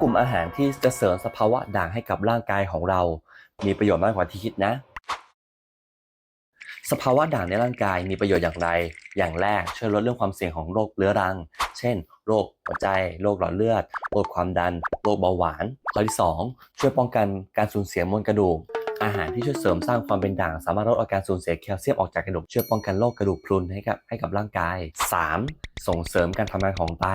กลุ่มอาหารที่จะเสริมสภาวะด่างให้กับร่างกายของเรา มีประโยชน์มากกว่าที่คิดนะ สภาวะด่างในร่างกายมีประโยชน์อย่างไร อย่างแรกช่วยลดเรื่องความเสี่ยงของโรคเรื้อรัง เช่น โรคหัวใจ โรคหลอดเลือด โรคความดัน โรคเบาหวาน ข้อที่ 2 ช่วยป้องกันการสูญเสียมวลกระดูก อาหารที่ช่วยเสริมสร้างความเป็นด่าง สามารถลดอาการสูญเสียแคลเซียมออกจากกระดูกช่วยป้องกันโรคกระดูกพรุนให้กับให้กับร่างกาย 3. ส่งเสริมการทำงานของไต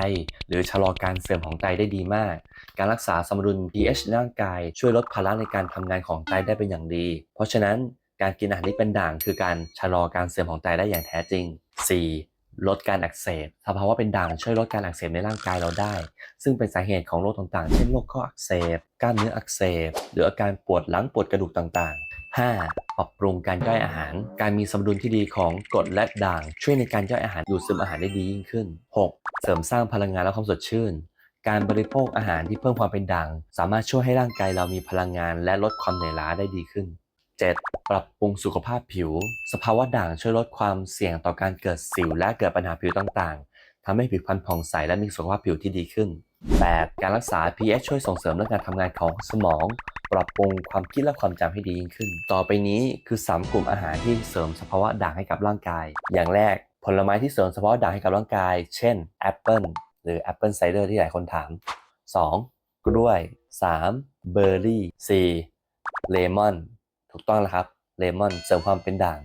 หรือชะลอการเสื่อมของไตได้ดีมาก การรักษาสมดุล pH ในร่างกายช่วยลดภาระในการทำงานของไตได้เป็นอย่างดี เพราะฉะนั้นการกินอาหารที่เป็นด่างคือการชะลอการเสื่อมของไตได้อย่างแท้จริง 4. ลดการอักเสบสภาวะเป็นด่างช่วยลดการอักเสบในร่างกายเราได้ ซึ่งเป็นสาเหตุของโรคต่างๆ เช่นโรคข้ออักเสบ กล้ามเนื้ออักเสบ หรืออาการปวดหลังปวดกระดูกต่างๆ 5. ปรับปรุงการย่อยอาหาร การมีสมดุลที่ดีของกรดและด่าง ช่วยในการย่อยอาหารดูดซึมอาหารได้ดียิ่งขึ้น 6. เสริมสร้างพลังงานและความสดชื่น การบริโภคอาหารที่เพิ่มความเป็นด่าง สามารถช่วยให้ร่างกายเรามีพลังงานและลดความเหนื่อยล้าได้ดีขึ้น 7. ปรับปรุงสุขภาพผิว สภาวะด่างช่วยลดความเสี่ยงต่อการเกิดสิวและเกิดปัญหาผิวต่างๆทำให้ผิวพรรณผ่องใสและมีสุขภาพผิวที่ดีขึ้น 8. การรักษา pH ช่วยส่งเสริมเรื่องการทำงานของสมอง ปรับปรุงความคิดและความจำให้ดียิ่งขึ้น ต่อไปนี้คือ 3 กลุ่มอาหารที่เสริมสภาวะด่างให้กับร่างกาย อย่างแรก ผลไม้ที่เสริมสภาวะด่างให้กับร่างกาย เช่นแอปเปิลหรือแอปเปิลไซเดอร์ที่หลายคนถาม 2. กล้วย 3. เบอร์รี่ 4. เลมอน ถูกต้องแล้วครับเลมอนเสริมความเป็นด่าง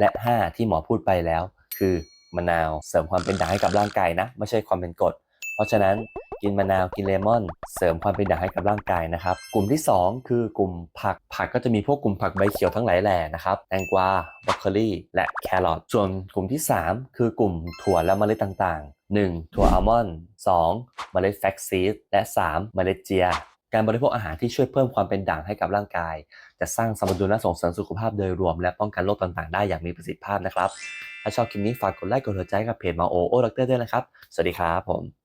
และ 5 ที่หมอพูดไปแล้ว คือมะนาวเสริมความเป็นด่างให้กับร่างกายนะไม่ใช่ความเป็นกรดเพราะฉะนั้นกินมะนาวกินเลมอน เสริมความเป็นด่างให้กับร่างกายนะครับ กลุ่มที่ 2 คือกลุ่มผักผักก็จะมีพวกกลุ่มผักใบเขียวทั้งหลายแหล่นะครับแตงกวาบรอกโคลีและแครอทส่วนกลุ่มที่ 3 คือกลุ่มถั่วและเมล็ดต่างๆ 1. ถั่วอัลมอนด์ 2. เมล็ดแฟกซีดและ 3. เมล็ดเจีย การบริโภคอาหารที่ช่วยเพิ่มความเป็นด่างให้กับร่างกาย จะสร้างสมดุลและส่งเสริมสุขภาพโดยรวมและป้องกันโรคต่างๆ ได้อย่างมีประสิทธิภาพนะครับ ถ้าชอบคลิปนี้ฝากกดไลค์กดหัวใจกับเพจมาโอโอด็อเตอร์ด้วยนะครับ สวัสดีครับผม